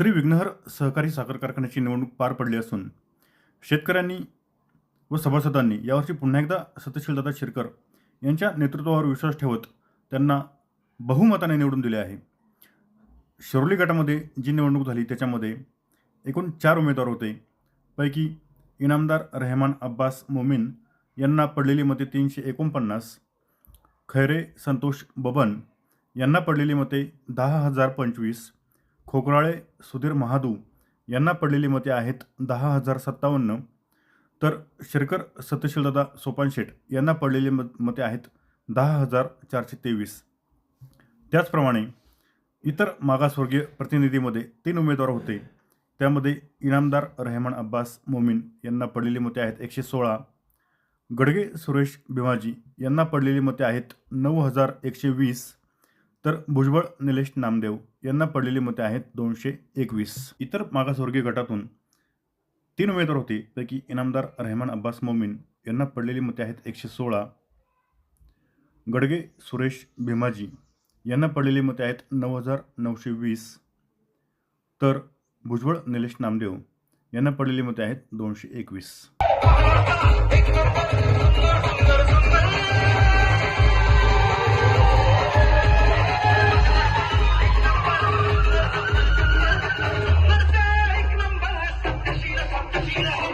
श्री विघ्नहर सहकारी साखर कारखान्याची निवडणूक पार पडली असून शेतकऱ्यांनी व सभासदांनी यावर्षी पुन्हा एकदा सत्यशीलदादा शिरकर यांच्या नेतृत्वावर विश्वास ठेवत त्यांना बहुमताने निवडून दिले आहे. शिरोली गटामध्ये जी निवडणूक झाली त्याच्यामध्ये एकूण चार उमेदवार होते. पैकी इनामदार रेहमान अब्बास मोमीन यांना पडलेली मते तीनशे एकोणपन्नास खैरे संतोष बबन यांना पडलेली मते दहा हजार पंचवीस खोकराळे सुधीर महादू यांना पडलेली मते आहेत दहा हजार सत्तावन्न. तर शिरकर सत्यशीलदादा सोपानशेठ यांना पडलेली मत मते आहेत दहा हजार चारशे तेवीस. त्याचप्रमाणे इतर मागासवर्गीय प्रतिनिधीमध्ये तीन उमेदवार होते. त्यामध्ये इनामदार रेहमान अब्बास मोमीन यांना पडलेली मते आहेत एकशे सोळा. गडगे सुरेश भिमाजी यांना पडलेली मते आहेत नऊ हजार एकशे वीस. तर भुजबळ निलेश नामदेव यांना पडलेली मते आहेत दोनशे एकवीस. इतर मागासवर्गीय गटातून तीन उमेदवार होते. पैकी इनामदार रेहमान अब्बास मोमीन यांना पडलेली मते आहेत एकशे सोळा. गडगे सुरेश भीमाजी यांना पडलेली मते आहेत नऊ हजार नऊशे वीस. तर भुजबळ निलेश नामदेव यांना पडलेली मते आहेत दोनशे एकवीस. China.